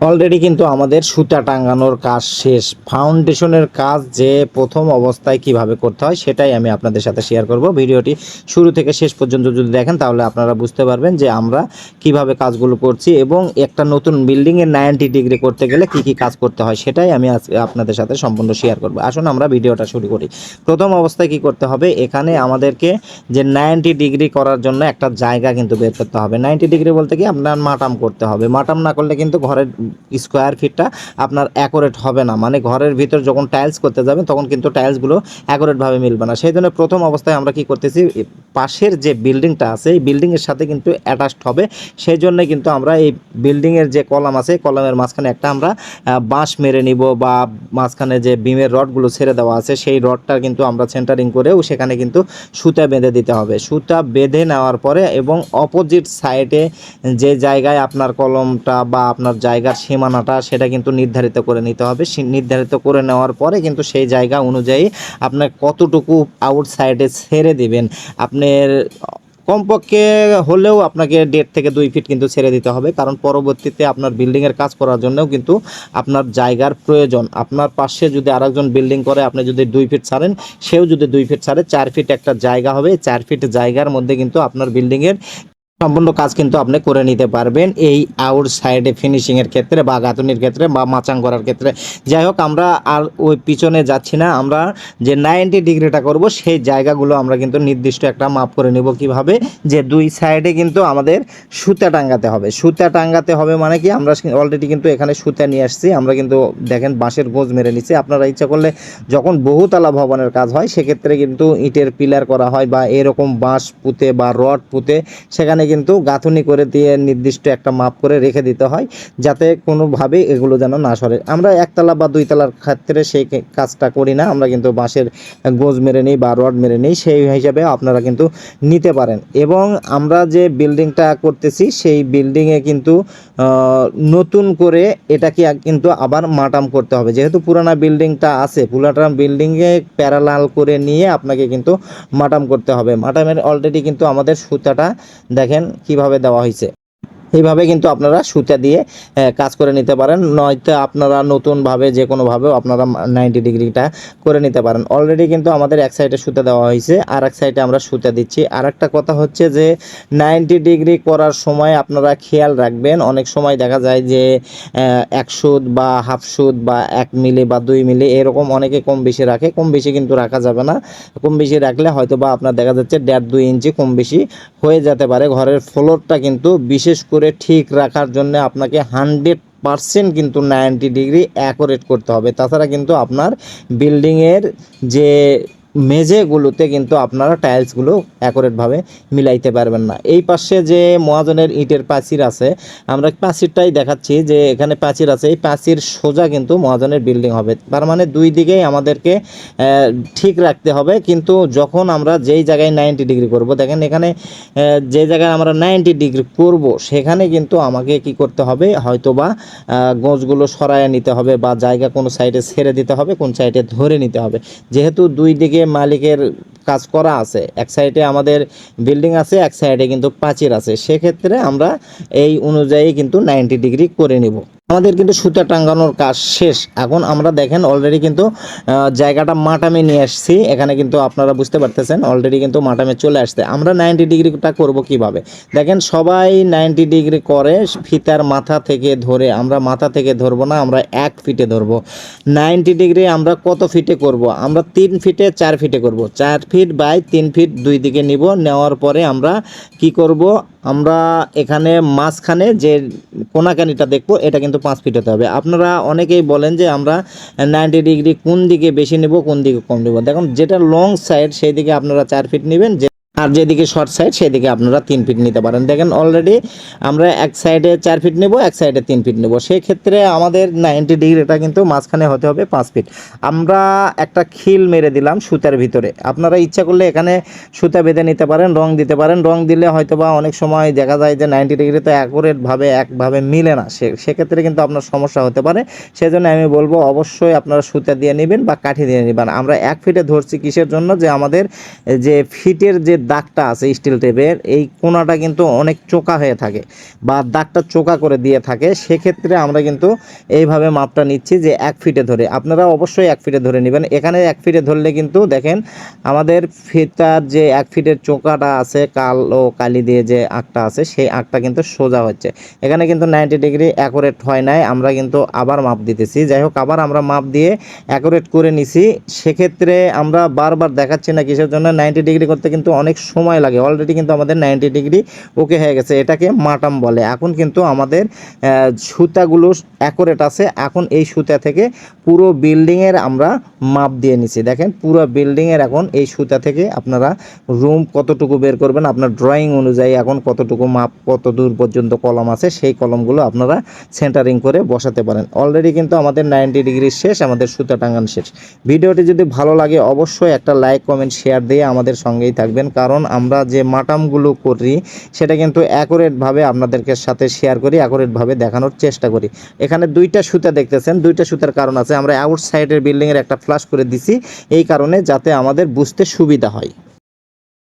Already কিন্তু আমাদের সুতা টাঙানোর কাজ শেষ। ফাউন্ডেশনের কাজ যে প্রথম অবস্থায় কীভাবে করতে হয়, সেটাই আমি আপনাদের সাথে শেয়ার করব। ভিডিওটি শুরু থেকে শেষ পর্যন্ত যদি দেখেন, তাহলে আপনারা বুঝতে পারবেন যে আমরা কীভাবে কাজগুলো করছি এবং একটা নতুন বিল্ডিংয়ের নাইনটি ডিগ্রি করতে গেলে কি কি কাজ করতে হয়, সেটাই আমি আপনাদের সাথে সম্পূর্ণ শেয়ার করব। আসুন আমরা ভিডিওটা শুরু করি। প্রথম অবস্থায় কি করতে হবে? এখানে আমাদেরকে যে নাইনটি ডিগ্রি করার জন্য একটা জায়গা কিন্তু বের করতে হবে। নাইনটি ডিগ্রি বলতে কি আপনার মাটাম করতে হবে। মাটাম না করলে কিন্তু ঘরের স্কোয়ার ফিটটা আপনার অ্যাকোরেট হবে না। মানে ঘরের ভিতর যখন টাইলস করতে যাবেন, তখন কিন্তু টাইলসগুলো অ্যাকোরেটভাবে মিলবে না। সেই জন্য প্রথম অবস্থায় আমরা কি করতেছি পাশের যে বিল্ডিংটা আছে, এই বিল্ডিংয়ের সাথে কিন্তু অ্যাটাচড হবে। সেই জন্য কিন্তু আমরা এই বিল্ডিংয়ের যে কলাম আছে কলামের মাঝখানে একটা আমরা বাঁশ মেরে নিব বা মাঝখানে যে বিমের রডগুলো ছেড়ে দেওয়া আছে, সেই রডটা কিন্তু আমরা সেন্টারিং করেও সেখানে কিন্তু সুতা বেঁধে দিতে হবে। সুতা বেঁধে নেওয়ার পরে এবং অপোজিট সাইডে যে জায়গায় আপনার কলমটা বা আপনার জায়গার সীমানাটা সেটা কিন্তু নির্ধারিত করে নিতে হবে। নির্ধারিত করে নেওয়ার পরে কিন্তু সেই জায়গা অনুযায়ী আপনার কতটুকু আউটসাইডে ছেড়ে দিবেন। আপনার কমপক্ষে হলেও আপনাকে দেড় থেকে দুই ফিট কিন্তু ছেড়ে দিতে হবে। কারণ পরবর্তীতে আপনার বিল্ডিংয়ের কাজ করার জন্যও কিন্তু আপনার জায়গার প্রয়োজন। আপনার পাশে যদি আরেকজন বিল্ডিং করে, আপনি যদি দুই ফিট ছাড়েন, সেও যদি দুই ফিট ছাড়ে, চার ফিট একটা জায়গা হবে। চার ফিট জায়গার মধ্যে কিন্তু আপনার বিল্ডিংয়ের সম্পূর্ণ কাজ কিন্তু আপনি করে নিতে পারবেন এই আউট সাইডে ফিনিশিংয়ের ক্ষেত্রে বা গাঁথনির ক্ষেত্রে বা মাচাং করার ক্ষেত্রে। যাই হোক, আমরা আর ওই পিছনে যাচ্ছি না। আমরা যে নাইনটি ডিগ্রিটা করব, সেই জায়গাগুলো আমরা কিন্তু নির্দিষ্ট একটা মাপ করে নেব কীভাবে, যে দুই সাইডে কিন্তু আমাদের সুতা টাঙ্গাতে হবে। সুতা টাঙ্গাতে হবে মানে কি? আমরা অলরেডি কিন্তু এখানে সুতা নিয়ে আসছি। আমরা কিন্তু দেখেন বাঁশের গোজ মেরে নিচ্ছি। আপনারা ইচ্ছা করলে যখন বহুতলা ভবনের কাজ হয়, সেক্ষেত্রে কিন্তু ইটের পিলার করা হয় বা এরকম বাঁশ পুঁতে বা রড পুঁতে সেখানে কিন্তু গাঁথনি করে দিয়ে নির্দিষ্ট একটা মাপ করে রেখে দিতে হয়, যাতে কোনোভাবে এগুলো যেন না সরে। আমরা একতলা বা দুইতলার ক্ষেত্রে সেই কাজটা করি না, আমরা কিন্তু বাঁশের গোজ মেরে নিই বা রড মেরে নিই, সেই হিসাবে আপনারা কিন্তু নিতে পারেন। এবং আমরা যে বিল্ডিংটা করতেছি, সেই বিল্ডিংয়ে কিন্তু নতুন করে এটাকে কিন্তু আবার মাটাম করতে হবে। যেহেতু পুরানা বিল্ডিংটা আছে পুরানা বিল্ডিংয়ে প্যারালাল করে নিয়ে আপনাকে কিন্তু মাটাম করতে হবে। মাটামের অলরেডি কিন্তু আমাদের সুতাটা দেখেন কীভাবে দেওয়া হয়েছে এইভাবে কিন্তু আপনারা সুতা দিয়ে কাজ করে নিতে পারেন। নয়তো আপনারা নতুনভাবে যে কোনোভাবেও আপনারা নাইনটি ডিগ্রিটা করে নিতে পারেন। অলরেডি কিন্তু আমাদের এক সাইডে সুতা দেওয়া হয়েছে, আর এক সাইডে আমরা সুতা দিচ্ছি। আর একটা কথা হচ্ছে যে নাইনটি ডিগ্রি করার সময় আপনারা খেয়াল রাখবেন, অনেক সময় দেখা যায় যে এক সুদ বা হাফ সুদ বা এক মিলি বা দুই মিলি এরকম অনেকে কম বেশি রাখে। কম বেশি কিন্তু রাখা যাবে না। কম বেশি রাখলে হয়তো বা আপনার দেখা যাচ্ছে দেড় দুই ইঞ্চি কম বেশি হয়ে যেতে পারে। ঘরের ফ্লোরটা কিন্তু বিশেষ করে ঠিক রাখার জন্য আপনাকে হান্ড্রেড পার্সেন্ট কিন্তু নাইনটি ডিগ্রি অ্যাকোরেট করতে হবে। তাছাড়া কিন্তু আপনার বিল্ডিংয়ের যে মেঝেগুলোতে কিন্তু আপনারা টাইলসগুলো অ্যাকোরেটভাবে মিলাইতে পারবেন না। এই পাশে যে মহাজনের ইটের প্রাচীর আছে, আমরা প্রাচীরটাই দেখাচ্ছি যে এখানে প্রাচীর আছে। এই প্রাচীর সোজা কিন্তু মহাজনের বিল্ডিং হবে। তার মানে দুই দিকেই আমাদেরকে ঠিক রাখতে হবে। কিন্তু যখন আমরা যেই জায়গায় নাইনটি ডিগ্রি করব, দেখেন এখানে যে জায়গায় আমরা নাইনটি ডিগ্রি করব, সেখানে কিন্তু আমাকে কি করতে হবে? হয়তো বা গোঁজগুলো সরায় নিতে হবে বা জায়গা কোনো সাইডে ছেড়ে দিতে হবে, কোন সাইডে ধরে নিতে হবে। যেহেতু দুই দিকে মালিকের কাজ করা আছে। এক সাইডে আমাদের বিল্ডিং আছে, এক সাইডে কিন্তু প্রাচীর আছে। সেক্ষেত্রে আমরা এই অনুযায়ী কিন্তু নাইনটি ডিগ্রি করে নিব। আমাদের কিন্তু সুতা টাঙ্গানোর কাজ শেষ। এখন আমরা দেখেন অলরেডি কিন্তু জায়গাটা মাটামে নিয়ে আসছি। এখানে কিন্তু আপনারা বুঝতে পারতেছেন অলরেডি কিন্তু মাটামে চলে আসছে। আমরা নাইনটি ডিগ্রিটা করব কীভাবে? দেখেন সবাই নাইনটি ডিগ্রি করে, ফিতার মাথা থেকে ধরে, আমরা মাথা থেকে ধরবো না, আমরা এক ফিটে ধরবো। নাইনটি ডিগ্রি আমরা কত ফিটে করব? আমরা তিন ফিটে, চার ফিটে করব। চার ফিট বাই তিন ফিট দুই দিকে নিব, নেওয়ার পরে আমরা কি করব? আমরা এখানে মাঝখানে যে কোনাকানিটা দেখব, এটা কিন্তু পাঁচ ফিট হতে হবে। আপনারা অনেকেই বলেন যে আমরা নাইনটি ডিগ্রি কোন দিকে বেশি নেব, কোন দিকে কম নেব। দেখুন, যেটা লং সাইড সেই দিকে আপনারা চার ফিট নেবেন, যে আর যেদিকে শর্ট সাইড সেদিকে আপনারা তিন ফিট নিতে পারেন। দেখেন অলরেডি আমরা এক সাইডে চার ফিট নেব, এক সাইডে তিন ফিট নেব। সেক্ষেত্রে আমাদের নাইনটি ডিগ্রিটা কিন্তু মাঝখানে হতে হবে পাঁচ ফিট আমরা একটা খিল মেরে দিলাম সুতার ভিতরে। আপনারা ইচ্ছা করলে এখানে সুতা বেঁধে নিতে পারেন, রং দিতে পারেন। রং দিলে হয়তো বা অনেক সময় দেখা যায় যে নাইনটি ডিগ্রি তো অ্যাকুরেটভাবে একভাবে মিলে না। সে, সেক্ষেত্রে কিন্তু আপনার সমস্যা হতে পারে। সেজন্য আমি বলব অবশ্যই আপনারা সুতা দিয়ে নেবেন বা কাঠি দিয়ে নেবেন। আমরা এক ফিটে ধরছি কিসের জন্য? যে আমাদের, যে ফিটের যে দাগটা আছে স্টিল টেপের এই কোনাটা কিন্তু অনেক চোকা হয়ে থাকে বা দাগটা চোকা করে দিয়ে থাকে, সেক্ষেত্রে আমরা কিন্তু এইভাবে মাপটা নিচ্ছি যে এক ফিটে ধরে। আপনারা অবশ্যই এক ফিটে ধরে নেবেন। এখানে এক ফিটে ধরলে কিন্তু দেখেন আমাদের ফিতার যে এক ফিটের চোকাটা আছে, কালো কালি দিয়ে যে আঁকটা আছে, সেই আঁকটা কিন্তু সোজা হচ্ছে। এখানে কিন্তু নাইনটি ডিগ্রি অ্যাকুরেট হয় নাই, আমরা কিন্তু আবার মাপ দিতেছি। যাই হোক, আবার আমরা মাপ দিয়ে অ্যাকুরেট করে নিছি। সেক্ষেত্রে আমরা বারবার দেখাচ্ছি না কিসের জন্য নাইনটি ডিগ্রি করতে কিন্তু অনেক সময় লাগে। অলরেডি কিন্তু আমাদের নাইনটি ডিগ্রি ওকে হয়ে গেছে। এটাকে মাটাম বলে। এখন কিন্তু আমাদের সুতাগুলো অ্যাকোরেট আছে। এখন এই সুতা থেকে পুরো বিল্ডিংয়ের আমরা মাপ দিয়ে নিছি। দেখেন, পুরো বিল্ডিংয়ের এখন এই সুতা থেকে আপনারা রুম কতটুকু বের করবেন, আপনার ড্রয়িং অনুযায়ী এখন কতটুকু মাপ, কত দূর পর্যন্ত কলম আছে, সেই কলমগুলো আপনারা সেন্টারিং করে বসাতে পারেন। অলরেডি কিন্তু আমাদের নাইনটি ডিগ্রি শেষ, আমাদের সুতা টাঙ্গান শেষ। ভিডিওটি যদি ভালো লাগে, অবশ্যই একটা লাইক কমেন্ট শেয়ার দিয়ে আমাদের সঙ্গেই থাকবেন। কারণ আমরা যে মাটামগুলো করি, সেটা কিন্তু অ্যাকুরেটভাবে আপনাদেরকে সাথে শেয়ার করি অ্যাকুরেটভাবে দেখানোর চেষ্টা করি। এখানে দুইটা সুতা দেখতেছেন, দুইটা সুতার কারণ আছে। আমরা আউটসাইডের বিল্ডিংয়ের একটা ফ্লাশ করে দিছি, এই কারণে যাতে আমাদের বুঝতে সুবিধা হয়।